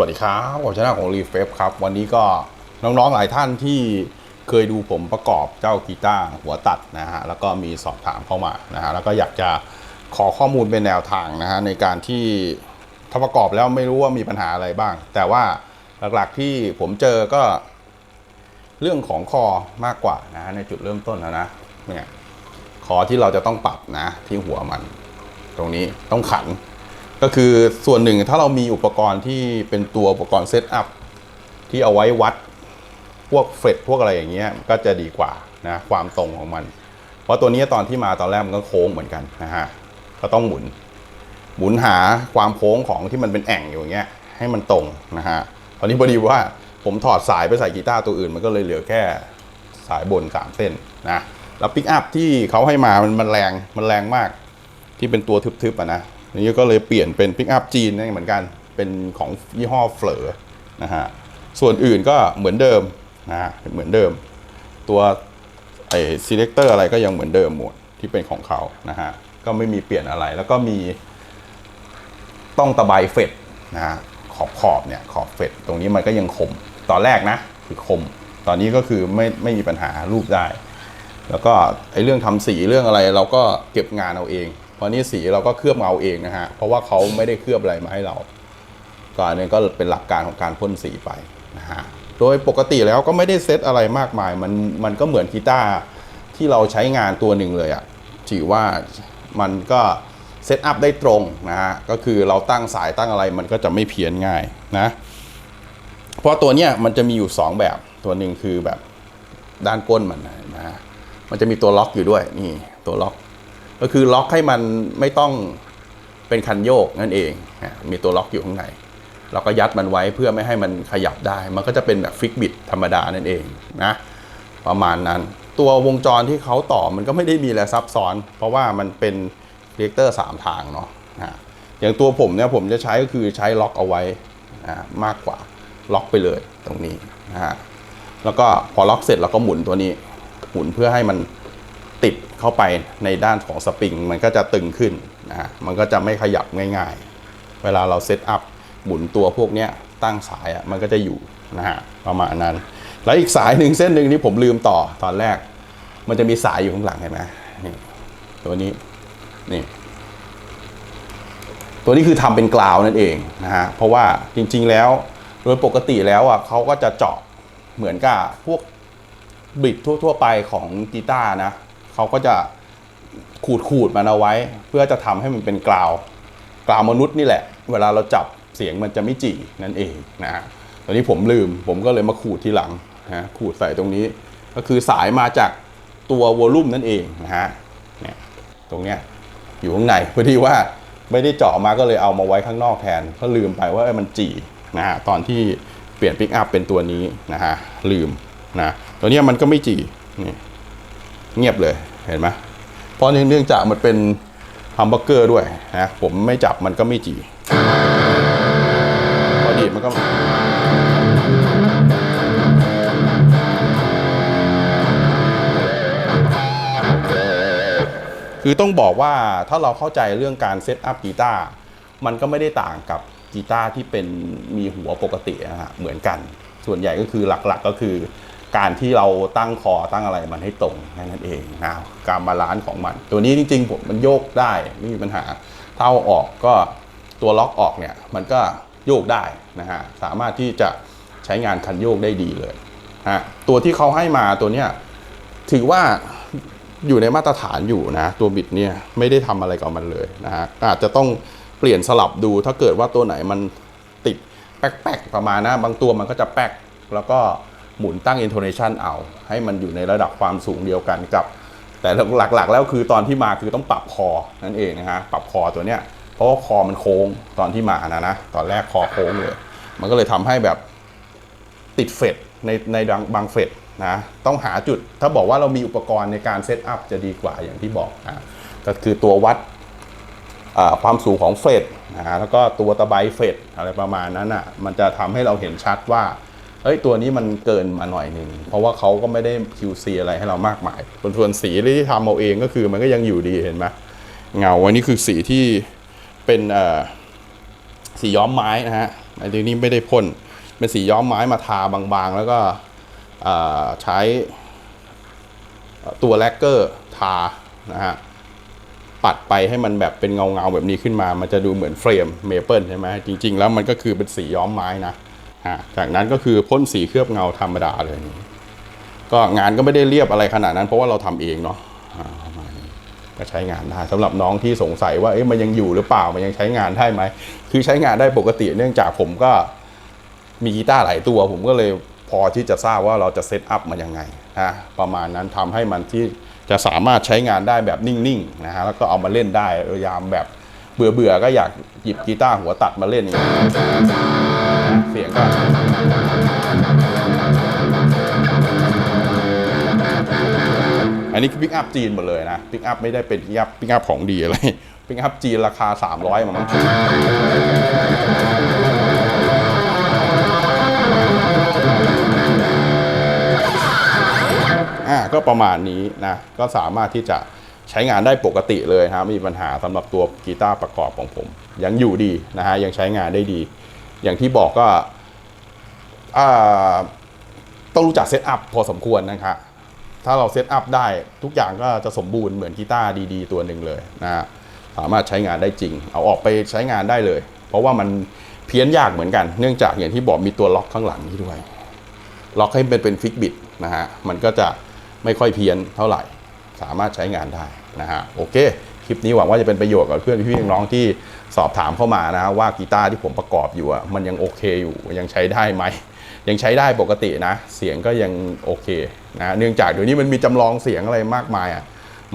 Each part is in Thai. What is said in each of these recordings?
วัสดีครับผมชนะของรีเฟฟครับ วันนี้ก็น้องๆหลายท่านที่เคยดูผมประกอบเจ้ากีตาร์หัวตัดนะฮะ แล้วก็มีสอบถามเข้ามานะฮะ แล้วก็อยากจะขอข้อมูลเป็นแนวทางนะฮะ ในการที่ถ้าประกอบแล้วไม่รู้ว่ามีปัญหาอะไรบ้าง แต่ว่าหลักๆที่ผมเจอก็ เรื่องของคอมากกว่านะะในจุดเริ่มต้นนะนะเนี่ยคอที่เราจะต้องปรับนะที่หัวมัน ตรงนี้ต้องขัน ก็คือส่วนหนึ่งถ้าเรามีอุปกรณ์ที่เป็นตัวอุปกรณ์เซตอัพที่เอาไว้วัดพวกเฟรดพวกอะไรอย่างเงี้ยก็จะดีกว่านะความตรงของมัน เพราะตัวนี้ตอนที่มาตอนแรกมันก็โค้งเหมือนกันนะฮะก็ต้องหมุน หมุนหาความโค้งของที่มันเป็นแอ่งอยู่างเงี้ยให้มันตรงนะฮะตอนนี้พอดีว่าผมถอดสายไปใส่กีตาร์ตัวอื่น มันก็เลยเหลือแค่สายบนสามเส้นนะแล้วปิกอัพที่เขาให้มามันมันแรงมันแรงมากที่เป็นตัวทึบๆอะนะ นี่ก็เลยเปลี่ยนเป็นปิกอัพจีนนี่เหมือนกันเป็นของยี่ห้อเฟลอนะฮะส่วนอื่นก็เหมือนเดิมนะฮะเหมือนเดิม ตัวไอ้ selector อะไรก็ยังเหมือนเดิมหมดที่เป็นของเขานะฮะก็ไม่มีเปลี่ยนอะไรแล้วก็มีต้องตะไบเฟดนะฮะขอบขอบเนี่ยขอบเฟดตรงนี้มันก็ยังคมตอนแรกนะคือคม ตอนนี้ก็คือไม่ไม่มีปัญหารูปได้ แล้วก็ไอ้เรื่องทำสีเรื่องอะไรเราก็เก็บงานเอาเอง เพราะนี่สีเราก็เคลือบเอาเองนะฮะ เพราะว่าเขาไม่ได้เคลือบอะไรมาให้เรา ก็อันนี้ก็เป็นหลักการของการพ่นสีไปนะฮะ โดยปกติแล้วก็ไม่ได้เซตอะไรมากมาย มันมันก็เหมือนกีตาร์ที่เราใช้งานตัวหนึ่งเลยอะถือว่ามันก็เซตอัพได้ตรงนะฮะ ก็คือเราตั้งสายตั้งอะไรมันก็จะไม่เพี้ยนง่ายนะ เพราะตัวเนี้ยมันจะมีอยู่ 2 แบบตัวหนึ่งคือแบบด้านก้นมันนะฮะมันจะมีตัวล็อกอยู่ด้วยนี่ตัวล็อก ก็คือล็อกให้มันไม่ต้องเป็นคันโยกนั่นเอง มีตัวล็อกอยู่ข้างใน เราก็ยัดมันไว้เพื่อไม่ให้มันขยับได้ มันก็จะเป็นแบบฟิกบิดธรรมดานั่นเองนะประมาณนั้น ตัววงจรที่เขาต่อมันก็ไม่ได้มีอะไรซับซ้อน เพราะว่ามันเป็นเรียกเตอร์สามทางเนาะนะอย่างตัวผมเนี่ยผมจะใช้ก็คือใช้ล็อกเอาไว้นะมากกว่าล็อกไปเลยตรงนี้นะฮะแล้วก็พอล็อกเสร็จเราก็หมุนตัวนี้ หมุนเพื่อให้มัน เข้าไปในด้านของสปริงมันก็จะตึงขึ้นนะฮะมันก็จะไม่ขยับง่ายๆ เวลาเราเซตอัพหมุนตัวพวกเนี้ยตั้งสายอะมันก็จะอยู่นะฮะประมาณนั้น แล้วอีกสายหนึ่งเส้นหนึ่งที่ผมลืมต่อตอนแรก มันจะมีสายอยู่ข้างหลังเห็นไหมนี่ตัวนี้นี่ตัวนี้คือทำเป็นกราวนั่นเองนะฮะเพราะว่าจริงๆแล้วโดยปกติแล้วอะเขาก็จะเจาะเหมือนกับพวกบิดทั่ว ๆ ไปของกีตาร์นะ เขาก็จะขูดขูดๆมันเอาไว้ เพื่อจะทำให้มันเป็นกราวกราวมนุษย์นี่แหละ เวลาเราจับเสียงมันจะไม่จีนั่นเองนะฮะตอนนี้ผมลืมผมก็เลยมาขูดทีหลังนะขูดใส่ตรงนี้ ก็คือสายมาจากตัววอลลุ่มนั่นเองนะฮะเนี่ยตรงเนี้ยอยู่ข้างในพอดีว่าไม่ได้เจาะมาก็เลยเอามาไว้ข้างนอกแทนเพราะลืมไปว่ามันจีนะฮะตอนที่เปลี่ยนปิกอัพเป็นตัวนี้นะฮะลืมนะตัวนี้มันก็ไม่จีนี่เงียบเลย เห็นไหมเพราะเนื่องจากมันเป็นฮัมเบอร์เกอร์ด้วยนะผมไม่จับมันก็ไม่จีพอดีมันก็คือต้องบอกว่าถ้าเราเข้าใจเรื่องการเซตอัพกีตาร์มันก็ไม่ได้ต่างกับกีตาร์ที่เป็นมีหัวปกตินะฮะเหมือนกัน ส่วนใหญ่ก็คือหลักๆก็คือ การที่เราตั้งคอตั้งอะไรมันให้ตรงแค่นั้นเองนะการบาลานซ์ของมัน ตัวนี้จริงๆผมมันโยกได้ไม่มีปัญหาถ้าเอาออกก็ตัวล็อกออกเนี่ยมันก็โยกได้นะฮะสามารถที่จะใช้งานคันโยกได้ดีเลยฮะตัวที่เขาให้มาตัวเนี้ยถือว่าอยู่ในมาตรฐานอยู่นะตัวบิดเนี่ยไม่ได้ทำอะไรกับมันเลยนะฮะอาจจะต้องเปลี่ยนสลับดูถ้าเกิดว่าตัวไหนมันติดแป๊กๆประมาณนะบางตัวมันก็จะแป๊กแล้วก็ หมุนตั้ง intonation เอา ให้มันอยู่ในระดับความสูงเดียวกันกับ แต่หลักๆ แล้วคือตอนที่มาคือต้องปรับคอนั่นเองนะฮะปรับคอตัวเนี้ยเพราะว่าคอมันโค้งตอนที่มานะนะตอนแรกคอโค้งเลย มันก็เลยทำให้แบบติดเฟดในในบางบางเฟดนะต้องหาจุดถ้าบอกว่าเรามีอุปกรณ์ในการเซตอัพจะดีกว่าอย่างที่บอกนะก็คือตัววัดความสูงของเฟดนะแล้วก็ตัวตะไบเฟดอะไรประมาณนั้นอะมันจะทำให้เราเห็นชัดว่า เอ้ยตัวนี้มันเกินมาหน่อยหนึ่งเพราะว่าเขาก็ไม่ได้ QC อะไรให้เรามากมายส่วนสีที่ทำเอาเองก็คือมันก็ยังอยู่ดีเห็นไหมเงาอันนี้คือสีที่เป็นสีย้อมไม้นะฮะอันนี้ไม่ได้พ่นเป็นสีย้อมไม้มาทาบางๆ แล้วก็ใช้ตัวแลกเกอร์ทานะฮะปัดไปให้มันแบบเป็นเงาเงาๆแบบนี้ขึ้นมา มันจะดูเหมือนเฟรมเมเปิลใช่ไหมจริง ๆ แล้วมันก็คือเป็นสีย้อมไม้นะ จากนั้นก็คือพ่นสีเคลือบเงาธรรมดาเลย ก็งานก็ไม่ได้เรียบอะไรขนาดนั้น เพราะว่าเราทำเองเนาะมาณนี้ก็ใช้งานได้สำหรับน้องที่สงสัยว่าเอ๊ะมันยังอยู่หรือเปล่ามันยังใช้งานได้ไหมคือใช้งานได้ปกติเนื่องจากผมก็มีกีตาร์หลายตัว ผมก็เลยพอที่จะทราบว่าเราจะเซตอัพมันยังไงนะประมาณนั้นทำให้มันที่จะสามารถใช้งานได้แบบนิ่งๆนะฮะแล้วก็เอามาเล่นได้ยามแบบเบื่อๆก็อยากหยิบกีตาร์หัวตัดมาเล่นอย่างเงี้ เสียงก็อันนี้คือปิกอัพจีนหมดเลยนะปิกอัพไม่ได้เป็นปิกอัพปิกอัพของดีอะไรปิกอัพจีนราคา 300มั้งอ่าก็ประมาณนี้นะ ก็สามารถที่จะใช้งานได้ปกติเลยครับไม่มีปัญหาสำหรับตัวกีตาร์ประกอบของผม ยังอยู่ดีนะฮะยังใช้งานได้ดี อย่างที่บอกก็ต้องรู้จักเซตอัพพอสมควรนะครับถ้าเราเซตอัพได้ทุกอย่างก็จะสมบูรณ์เหมือนกีตาร์ดีๆ ตัวหนึ่งเลยนะสามารถใช้งานได้จริง เอาออกไปใช้งานได้เลย เพราะว่ามันเพี้ยนยากเหมือนกัน เนื่องจากอย่างที่บอกมีตัวล็อกข้างหลังนี้ด้วย ล็อกให้เป็นเป็นฟิกบิตนะฮะ มันก็จะไม่ค่อยเพี้ยนเท่าไหร่ สามารถใช้งานได้นะฮะ โอเค คลิปนี้หวังว่าจะเป็นประโยชน์กับเพื่อนพี่น้องที่สอบถามเข้ามานะว่ากีตาร์ที่ผมประกอบอยู่อะมันยังโอเคอยู่ยังใช้ได้ไหมยังใช้ได้ปกตินะ เสียงก็ยังโอเคนะเนื่องจากเดี๋ยวนี้มันมีจำลองเสียงอะไรมากมายอะ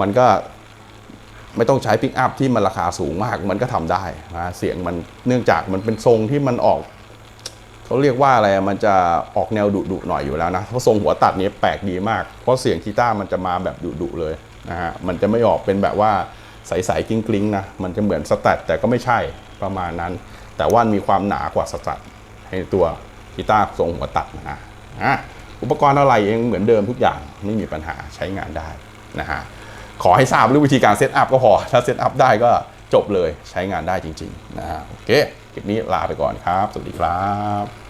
มันก็ไม่ต้องใช้ปิกอัพที่มันราคาสูงมากมันก็ทำได้นะเสียงมันเนื่องจากมันเป็นทรงที่มันออกเขาเรียกว่าอะไรมันจะออกแนวดุดุหน่อยอยู่แล้วนะเพราะทรงหัวตัดนี้แปลกดีมาก เพราะเสียงกีตาร์มันจะมาแบบดุดุเลยนะฮะมันจะไม่ออกเป็นแบบว่า ใสๆกริ้งกลิงๆนะมันจะเหมือนสแตทแต่ก็ไม่ใช่ประมาณนั้น แต่ว่ามีความหนากว่าสแตทในตัวกีตาร์ทรงหัวตัดนะฮะอะอุปกรณ์อะไรเองเหมือนเดิมทุกอย่างไม่มีปัญหาใช้งานได้นะฮะขอให้ทราบเรื่องวิธีการเซตอัพก็พอ ถ้าเซตอัพได้ก็จบเลยใช้งานได้จริง ๆ นะฮะโอเค คลิปนี้ลาไปก่อนครับ สวัสดีครับ